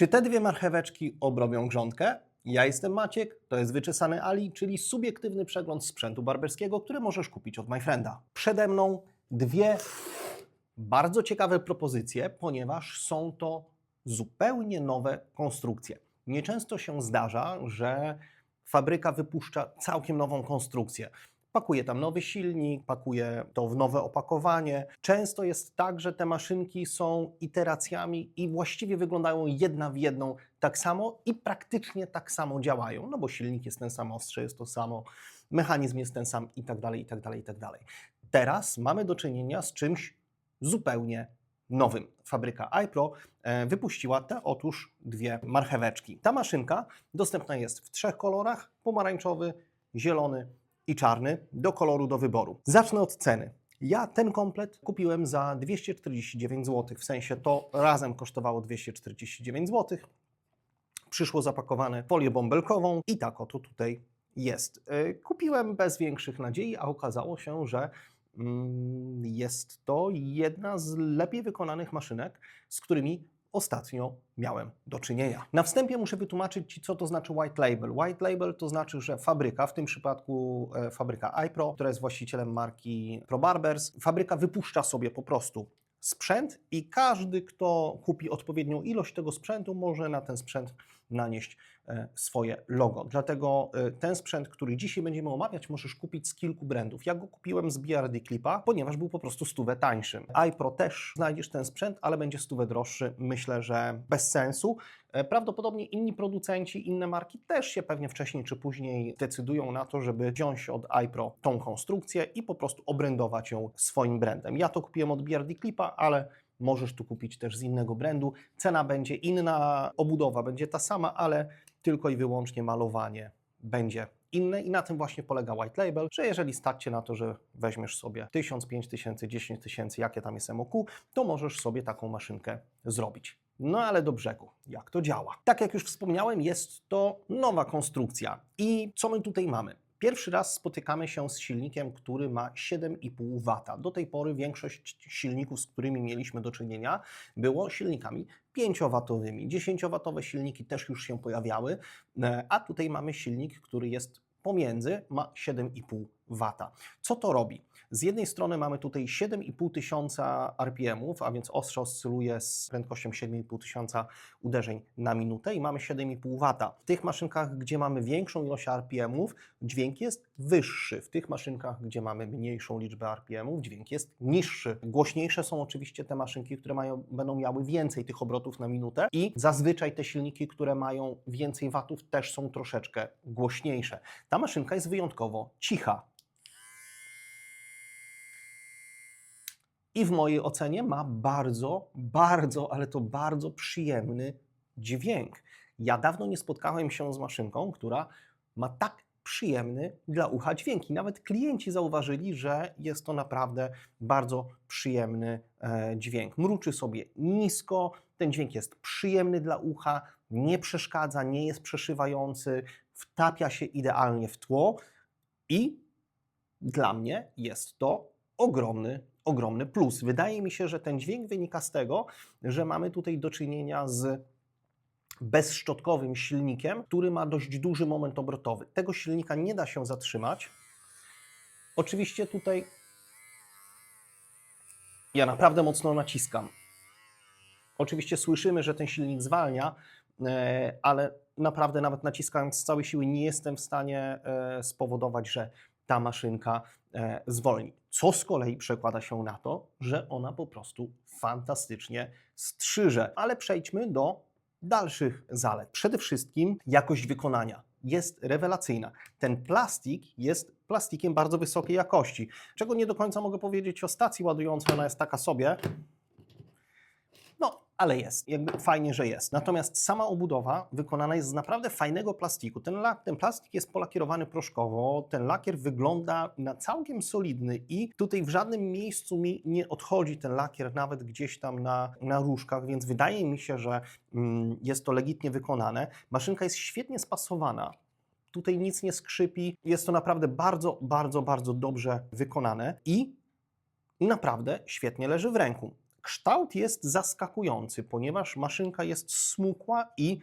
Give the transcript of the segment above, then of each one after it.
Czy te dwie marcheweczki obrobią grządkę? Ja jestem Maciek, to jest Wyczesany Ali, czyli subiektywny przegląd sprzętu barberskiego, który możesz kupić od MyFrienda. Przede mną dwie bardzo ciekawe propozycje, ponieważ są to zupełnie nowe konstrukcje. Nieczęsto się zdarza, że fabryka wypuszcza całkiem nową konstrukcję. Pakuje tam nowy silnik, pakuje to w nowe opakowanie. Często jest tak, że te maszynki są iteracjami i właściwie wyglądają jedna w jedną tak samo i praktycznie tak samo działają, no bo silnik jest ten sam, ostrze jest to samo, mechanizm jest ten sam i tak dalej, i tak dalej, i tak dalej. Teraz mamy do czynienia z czymś zupełnie nowym. Fabryka iPro e, wypuściła te otóż dwie marcheweczki. Ta maszynka dostępna jest w trzech kolorach: pomarańczowy, zielony i czarny, do koloru do wyboru. Zacznę od ceny. Ja ten komplet kupiłem za 249 zł, w sensie to razem kosztowało 249 zł. Przyszło zapakowane folię bąbelkową i tak oto tutaj jest. E, Kupiłem bez większych nadziei, a okazało się, że Mm, Jest to jedna z lepiej wykonanych maszynek, z którymi ostatnio miałem do czynienia. Na wstępie muszę wytłumaczyć Ci, co to znaczy white label. White label to znaczy, że fabryka, w tym przypadku e, fabryka iPro, która jest właścicielem marki ProBarbers, fabryka wypuszcza sobie po prostu sprzęt i każdy, kto kupi odpowiednią ilość tego sprzętu, może na ten sprzęt nanieść e, swoje logo. Dlatego e, ten sprzęt, który dzisiaj będziemy omawiać, możesz kupić z kilku brandów. Ja go kupiłem z BRD Clipa, ponieważ był po prostu stówę tańszy. iPro też znajdziesz ten sprzęt, ale będzie stówę droższy. Myślę, że bez sensu. E, Prawdopodobnie inni producenci, inne marki też się pewnie wcześniej czy później decydują na to, żeby wziąć od iPro tą konstrukcję i po prostu obrędować ją swoim brandem. Ja to kupiłem od BRD Clipa, ale możesz tu kupić też z innego brandu. Cena będzie inna, obudowa będzie ta sama, ale tylko i wyłącznie malowanie będzie inne i na tym właśnie polega White Label, że jeżeli stać na to, że weźmiesz sobie 1000, 5000, 10 tysięcy, jakie tam jest MOQ, to możesz sobie taką maszynkę zrobić. No ale do brzegu, jak to działa? Tak jak już wspomniałem, jest to nowa konstrukcja. I co my tutaj mamy? Pierwszy raz spotykamy się z silnikiem, który ma 7,5 W. Do tej pory większość silników, z którymi mieliśmy do czynienia, było silnikami 5-watowymi. 10-watowe silniki też już się pojawiały, e, a tutaj mamy silnik, który jest pomiędzy, ma 7,5 W. Co to robi? Z jednej strony mamy tutaj 7,5 tysiąca RPM-ów, a więc ostrze oscyluje z prędkością 7,5 tysiąca uderzeń na minutę i mamy 7,5 W. W tych maszynkach, gdzie mamy większą ilość RPM-ów, dźwięk jest wyższy. W tych maszynkach, gdzie mamy mniejszą liczbę RPM-ów, dźwięk jest niższy. Głośniejsze są oczywiście te maszynki, które mają, będą miały więcej tych obrotów na minutę i zazwyczaj te silniki, które mają więcej watów, też są troszeczkę głośniejsze. Ta maszynka jest wyjątkowo cicha. I w mojej ocenie ma bardzo, bardzo, ale to bardzo przyjemny dźwięk. Ja dawno nie spotkałem się z maszynką, która ma tak przyjemny dla ucha dźwięk. I nawet klienci zauważyli, że jest to naprawdę bardzo przyjemny e, dźwięk. Mruczy sobie nisko, ten dźwięk jest przyjemny dla ucha, nie przeszkadza, nie jest przeszywający, wtapia się idealnie w tło i dla mnie jest to ogromny, ogromny plus. Wydaje mi się, że ten dźwięk wynika z tego, że mamy tutaj do czynienia z bezszczotkowym silnikiem, który ma dość duży moment obrotowy. Tego silnika nie da się zatrzymać. Oczywiście tutaj ja naprawdę mocno naciskam. Oczywiście słyszymy, że ten silnik zwalnia, e, ale naprawdę nawet naciskając z całej siły nie jestem w stanie e, spowodować, że ta maszynka e, zwolni. Co z kolei przekłada się na to, że ona po prostu fantastycznie strzyże. Ale przejdźmy do dalszych zalet. Przede wszystkim jakość wykonania jest rewelacyjna. Ten plastik jest plastikiem bardzo wysokiej jakości, czego nie do końca mogę powiedzieć o stacji ładującej, ona jest taka sobie. Ale jest. Jakby fajnie, że jest. Natomiast sama obudowa wykonana jest z naprawdę fajnego plastiku. Ten, ten plastik jest polakierowany proszkowo, ten lakier wygląda na całkiem solidny i tutaj w żadnym miejscu mi nie odchodzi ten lakier, nawet gdzieś tam na, na różkach, więc wydaje mi się, że mm, jest to legitnie wykonane. Maszynka jest świetnie spasowana. Tutaj nic nie skrzypi. Jest to naprawdę bardzo, bardzo, bardzo dobrze wykonane i naprawdę świetnie leży w ręku. Kształt jest zaskakujący, ponieważ maszynka jest smukła i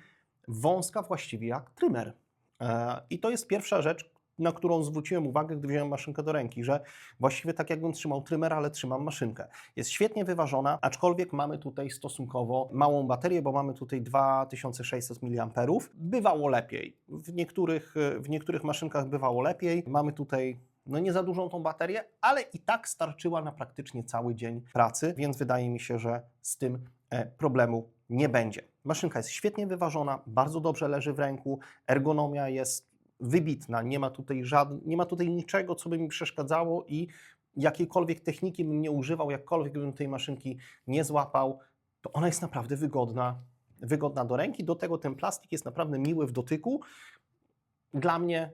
wąska właściwie jak trymer. E, I to jest pierwsza rzecz, na którą zwróciłem uwagę, gdy wziąłem maszynkę do ręki, że właściwie tak jakbym trzymał trymer, ale trzymam maszynkę. Jest świetnie wyważona, aczkolwiek mamy tutaj stosunkowo małą baterię, bo mamy tutaj 2600 mAh. Bywało lepiej. W niektórych, w niektórych maszynkach bywało lepiej. Mamy tutaj no nie za dużą tą baterię, ale i tak starczyła na praktycznie cały dzień pracy, więc wydaje mi się, że z tym e, problemu nie będzie. Maszynka jest świetnie wyważona, bardzo dobrze leży w ręku, ergonomia jest wybitna, nie ma tutaj żadn- nie ma tutaj niczego, co by mi przeszkadzało i jakiejkolwiek techniki bym nie używał, jakkolwiek bym tej maszynki nie złapał, to ona jest naprawdę wygodna, wygodna do ręki. Do tego ten plastik jest naprawdę miły w dotyku. Dla mnie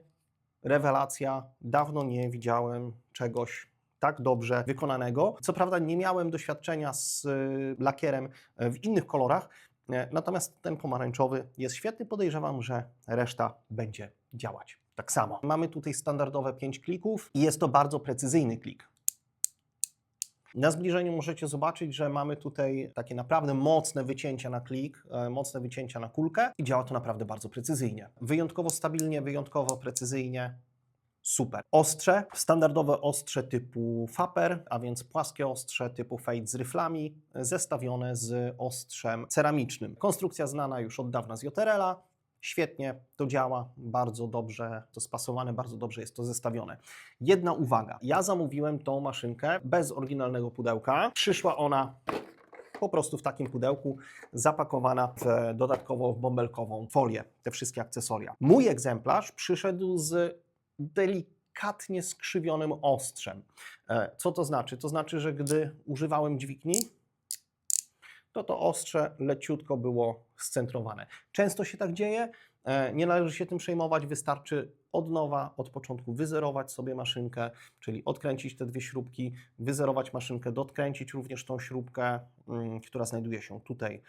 rewelacja. Dawno nie widziałem czegoś tak dobrze wykonanego. Co prawda nie miałem doświadczenia z y, lakierem e, w innych kolorach, e, natomiast ten pomarańczowy jest świetny. Podejrzewam, że reszta będzie działać tak samo. Mamy tutaj standardowe 5 klików i jest to bardzo precyzyjny klik. Na zbliżeniu możecie zobaczyć, że mamy tutaj takie naprawdę mocne wycięcia na klik, e, mocne wycięcia na kulkę i działa to naprawdę bardzo precyzyjnie. Wyjątkowo stabilnie, wyjątkowo precyzyjnie. Super. Ostrze, standardowe ostrze typu Faper, a więc płaskie ostrze typu Fade z ryflami, zestawione z ostrzem ceramicznym. Konstrukcja znana już od dawna z Joterela. Świetnie to działa, bardzo dobrze to spasowane, bardzo dobrze jest to zestawione. Jedna uwaga, ja zamówiłem tą maszynkę bez oryginalnego pudełka. Przyszła ona po prostu w takim pudełku, zapakowana w dodatkowo w bąbelkową folię, te wszystkie akcesoria. Mój egzemplarz przyszedł z delikatnie skrzywionym ostrzem. E, Co to znaczy? To znaczy, że gdy używałem dźwigni, to to ostrze leciutko było scentrowane. Często się tak dzieje, e, nie należy się tym przejmować, wystarczy od nowa, od początku wyzerować sobie maszynkę, czyli odkręcić te dwie śrubki, wyzerować maszynkę, dokręcić również tą śrubkę, mm, która znajduje się tutaj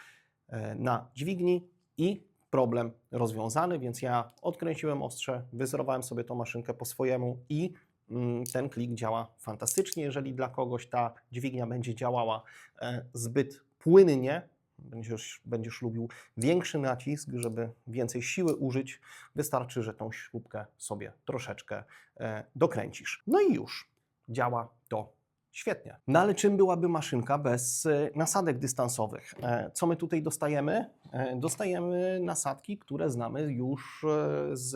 e, na dźwigni i problem rozwiązany, więc ja odkręciłem ostrze, wyzerowałem sobie tą maszynkę po swojemu i mm, ten klik działa fantastycznie. Jeżeli dla kogoś ta dźwignia będzie działała e, zbyt płynnie, będziesz, będziesz lubił większy nacisk, żeby więcej siły użyć, wystarczy, że tą śrubkę sobie troszeczkę e, dokręcisz. No i już działa to świetnie. No ale czym byłaby maszynka bez e, nasadek dystansowych? E, Co my tutaj dostajemy? E, Dostajemy nasadki, które znamy już z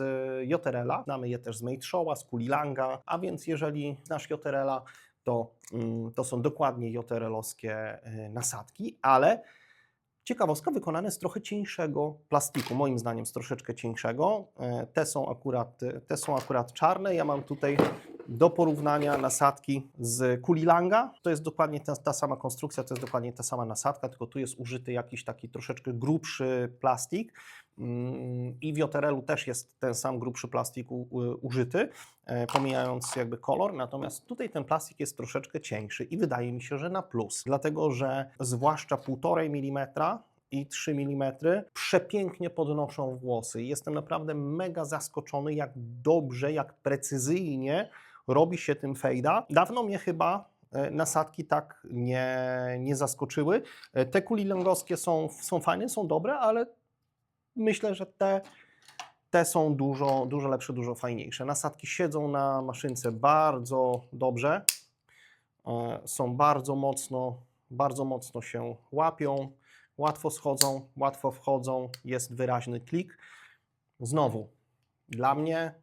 Joterela, znamy je też z Showa, z Kulilanga, a więc jeżeli znasz Joterela, to, mm, to są dokładnie joterelowskie e, nasadki, ale ciekawostka wykonane z trochę cieńszego plastiku, moim zdaniem z troszeczkę cieńszego. E, Te są akurat, te są akurat czarne. Ja mam tutaj do porównania nasadki z Kulilanga. To jest dokładnie ta, ta sama konstrukcja, to jest dokładnie ta sama nasadka, tylko tu jest użyty jakiś taki troszeczkę grubszy plastik. Mm, I w Joterelu też jest ten sam grubszy plastik u, użyty, e, pomijając jakby kolor, natomiast tutaj ten plastik jest troszeczkę cieńszy i wydaje mi się, że na plus, dlatego że zwłaszcza 1,5 mm i 3 mm przepięknie podnoszą włosy. Jestem naprawdę mega zaskoczony, jak dobrze, jak precyzyjnie robi się tym fejda. Dawno mnie chyba e, nasadki tak nie, nie zaskoczyły. E, Te kulilangowskie są, są fajne, są dobre, ale myślę, że te, te są dużo, dużo lepsze, dużo fajniejsze. Nasadki siedzą na maszynce bardzo dobrze. E, Są bardzo mocno, bardzo mocno się łapią, łatwo schodzą, łatwo wchodzą, jest wyraźny klik. Znowu, dla mnie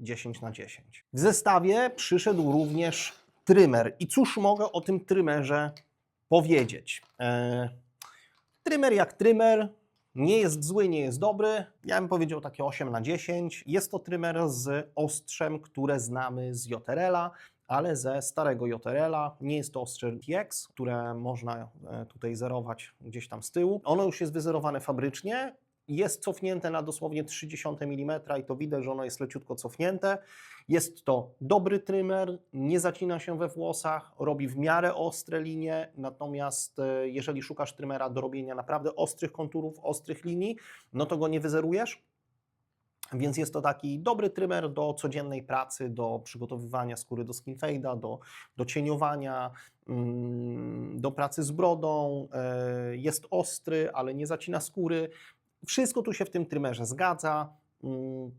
10 na 10. W zestawie przyszedł również trymer. I cóż mogę o tym trymerze powiedzieć? E, trymer jak trymer, nie jest zły, nie jest dobry. Ja bym powiedział takie 8 na 10. Jest to trymer z ostrzem, które znamy z Joterela, ale ze starego Joterela. Nie jest to ostrze TX, które można e, tutaj zerować gdzieś tam z tyłu. Ono już jest wyzerowane fabrycznie. Jest cofnięte na dosłownie 30 mm i to widać, że ono jest leciutko cofnięte. Jest to dobry trymer, nie zacina się we włosach, robi w miarę ostre linie, natomiast e, jeżeli szukasz trymera do robienia naprawdę ostrych konturów, ostrych linii, no to go nie wyzerujesz. Więc jest to taki dobry trymer do codziennej pracy, do przygotowywania skóry do skin fade'a, do, do cieniowania, mm, do pracy z brodą. E, Jest ostry, ale nie zacina skóry. Wszystko tu się w tym trymerze zgadza. Mm,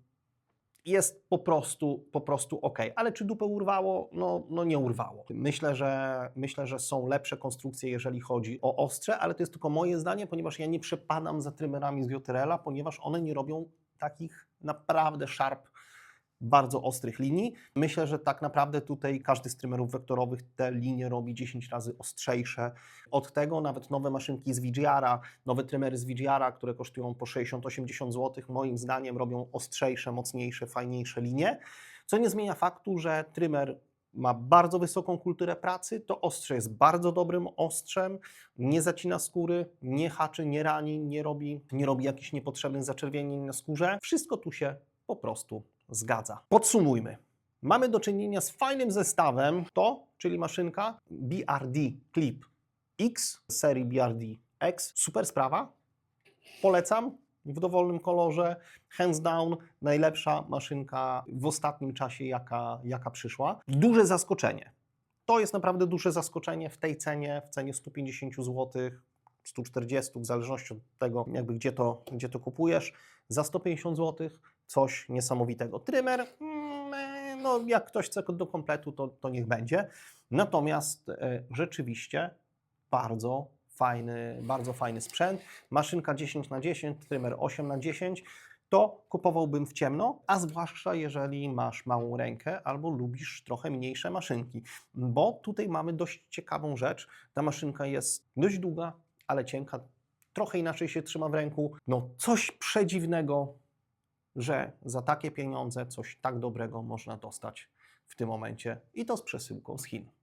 Jest po prostu, po prostu ok. Ale czy dupę urwało? No, no nie urwało. Myślę że, myślę, że są lepsze konstrukcje, jeżeli chodzi o ostrze, ale to jest tylko moje zdanie, ponieważ ja nie przepadam za trymerami z Joterela, ponieważ one nie robią takich naprawdę sharp, bardzo ostrych linii. Myślę, że tak naprawdę tutaj każdy z trymerów wektorowych te linie robi 10 razy ostrzejsze. Od tego nawet nowe maszynki z VGR-a, nowe trymery z VGR-a, które kosztują po 60-80 zł, moim zdaniem robią ostrzejsze, mocniejsze, fajniejsze linie, co nie zmienia faktu, że trymer ma bardzo wysoką kulturę pracy, to ostrze jest bardzo dobrym ostrzem, nie zacina skóry, nie haczy, nie rani, nie robi, nie robi jakichś niepotrzebnych zaczerwienień na skórze. Wszystko tu się po prostu zgadza. Podsumujmy. Mamy do czynienia z fajnym zestawem, to, czyli maszynka BRD Clip X serii BRD X. Super sprawa. Polecam w dowolnym kolorze. Hands down, najlepsza maszynka w ostatnim czasie, jaka, jaka przyszła. Duże zaskoczenie. To jest naprawdę duże zaskoczenie w tej cenie, w cenie 150 zł, 140, w zależności od tego, jakby gdzie to, gdzie to kupujesz. Za 150 zł coś niesamowitego. Trymer, mm, no jak ktoś chce do kompletu, to, to niech będzie. Natomiast e, rzeczywiście bardzo fajny, bardzo fajny sprzęt. Maszynka 10 na 10, trymer 8 na 10 to kupowałbym w ciemno, a zwłaszcza jeżeli masz małą rękę albo lubisz trochę mniejsze maszynki, bo tutaj mamy dość ciekawą rzecz. Ta maszynka jest dość długa, ale cienka, trochę inaczej się trzyma w ręku. No coś przedziwnego, że za takie pieniądze coś tak dobrego można dostać w tym momencie i to z przesyłką z Chin.